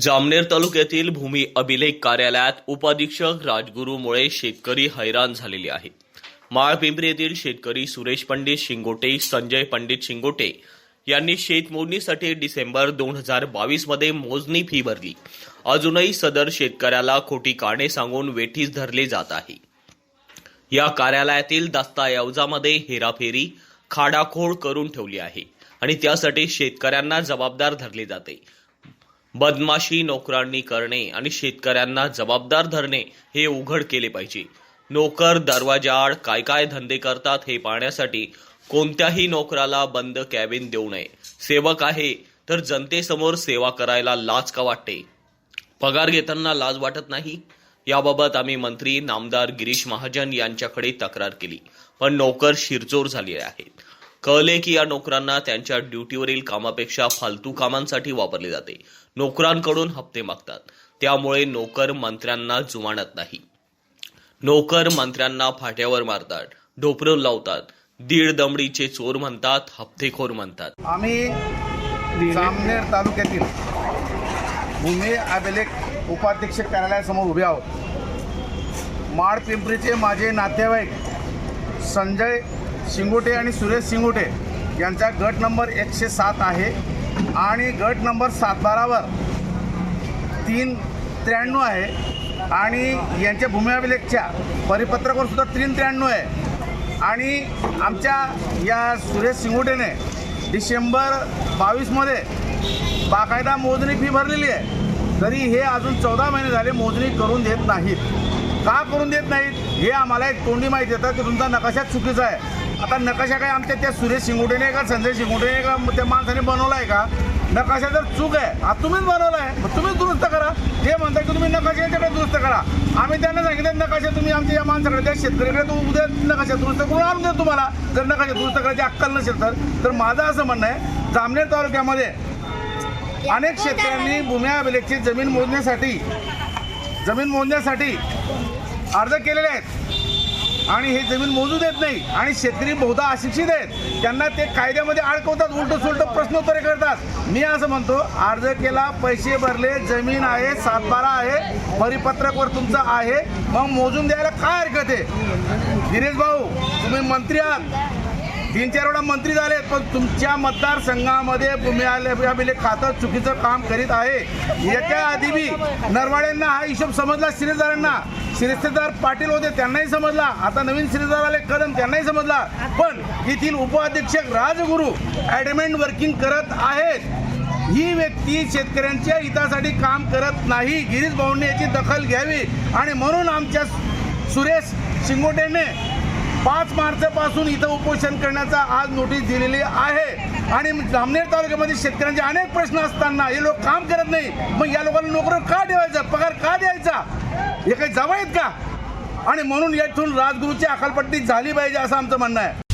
जामनेर तालुक्यातील भूमी अभिलेख कार्यालयात उपाधीक्षक राजगुरूमुळे शेतकरी हैराण झालेले आहेत. माळपिंपरी येथील शेतकरी सुरेश पंडित शिंगोटे संजय पंडित शिंगोटे यांनी शेतमोजणीसाठी डिसेंबर दोन हजार बावीसमध्ये मोजणी फी भरली. अजूनही सदर शेतकऱ्याला खोटी कारणे सांगून वेठीस धरले जात आहे. या कार्यालयातील दस्ताऐवजामध्ये हेराफेरी खाडाखोड करून ठेवली आहे आणि त्यासाठी शेतकऱ्यांना जबाबदार धरले जाते. बदमाशी नोकरांनी करणे आणि शेतकऱ्यांना जबाबदार धरणे हे उघड केले पाहिजे. नोकर दरवाजाआड काय काय धंदे करतात हे पाहण्यासाठी कोणत्याही नोकराला बंद कॅबिन देऊ नये. सेवक आहे तर जनतेसमोर सेवा करायला लाज का वाटते? पगार घेताना लाज वाटत नाही? याबाबत आम्ही मंत्री नामदार गिरीश महाजन यांच्याकडे तक्रार केली पण नोकर शिरचोर झाले आहेत. कळले की या नोकरांना त्यांच्या ड्युटीवरील कामापेक्षा फालतू कामांसाठी वापरले जाते. नोकरांकडून हप्ते मागतात. त्यामुळे नोकर मंत्र्यांना जुमानत नाही. नोकर मंत्र्यांना फाट्यावर मारतात ढोपरं लावतात दीड दमडीचे चोर म्हणतात हप्तेखोर म्हणतात. आम्ही जामनेर तालुक्यातील भूमी अभिलेख उपाध्यक्ष कार्यालयासमोर उभे आहोत. माड पिंपरीचे माझे नातेवाईक संजय शिंगोटे आणि सुरेश शिंगोटे यांचा गट नंबर एकशे सात आहे. आणि गट नंबर सातबारावर तीन त्र्याण्णव आहे. आणि यांच्या भूमी अभिलेखच्या सुद्धा तीन त्र्याण्णव आहे. आणि आमच्या या सुरेश सिंगोटेने डिसेंबर बावीसमध्ये बाकायदा मोजणी फी भरलेली आहे. तरी हे अजून चौदा महिने झाले मोजणी करून देत नाहीत. का करून देत नाहीत? हे आम्हाला एक तोंडी माहिती येतं की तुमचा नकाशा चुकीचा आहे. आता नकाशा काय आमच्या त्या सुरेश शिंगोटेने का संजय शिंगोटेने का त्या माणसाने बनवला आहे का? नकाशा जर चूक आहे आता तुम्हीच बनवला आहे मग तुम्हीच दुरुस्त करा. जे म्हणता की तुम्ही नकाशा याच्याकडे दुरुस्त करा. आम्ही त्यांना सांगितलं नकाशा तुम्ही आमच्या या माणसाकडे त्या शेतकऱ्याकडे तो उद्या नकाशा दुरुस्त करून आणून देतो तुम्हाला. जर नकाशा दुरुस्त करायची अक्कल नसेल तर तर माझं असं म्हणणं आहे जामनेर तालुक्यामध्ये अनेक शेतकऱ्यांनी भूमी अभिलेखची जमीन मोजण्यासाठी जमीन मोजण्यासाठी अर्ज केलेले आहेत. आणि हे जमीन मोजू देत नाही. आणि शेतकरी बहुधा अशिक्षित आहेत. त्यांना ते कायद्यामध्ये अडकवतात उलट सुलट प्रश्नोत्तरे करतात. मी असं म्हणतो अर्ज केला पैसे भरले जमीन आहे सातबारा आहे परिपत्रकवर तुमचं आहे मग मोजून द्यायला काय हरकत आहे? गिरीश भाऊ तुम्ही मंत्री आहात. तीन चार वेळा मंत्री झाले पण तुमच्या मतदारसंघामध्ये भूमी आले- खातं चुकीचं काम करीत आहे. याच्या आधी बी नरवाड्यांना हा हिशोब समजला शिरेदारांना शिरस्तेदार पाटील होते त्यांनाही समजला. आता नवीन शिरेदार आले कदम त्यांनाही समजला. पण येथील उपाध्यक्षक राजगुरू ॲडमेंट वर्किंग करत आहेत. ही व्यक्ती शेतकऱ्यांच्या हितासाठी काम करत नाही. गिरीश भाऊंनी याची दखल घ्यावी. आणि म्हणून आमच्या सुरेश शिंगोटेने पाच मार्चपासून इथं उपोषण करण्याचा आज नोटीस दिलेली आहे. आणि जामनेर तालुक्यामध्ये शेतकऱ्यांचे अनेक प्रश्न असताना हे लोक काम करत नाही. मग या लोकांना नोकरी का ठेवायचा? पगार का द्यायचा? हे काही जवळ आहेत का? आणि म्हणून यातून राजगुरूची अकालपट्टी झाली पाहिजे असं आमचं म्हणणं आहे.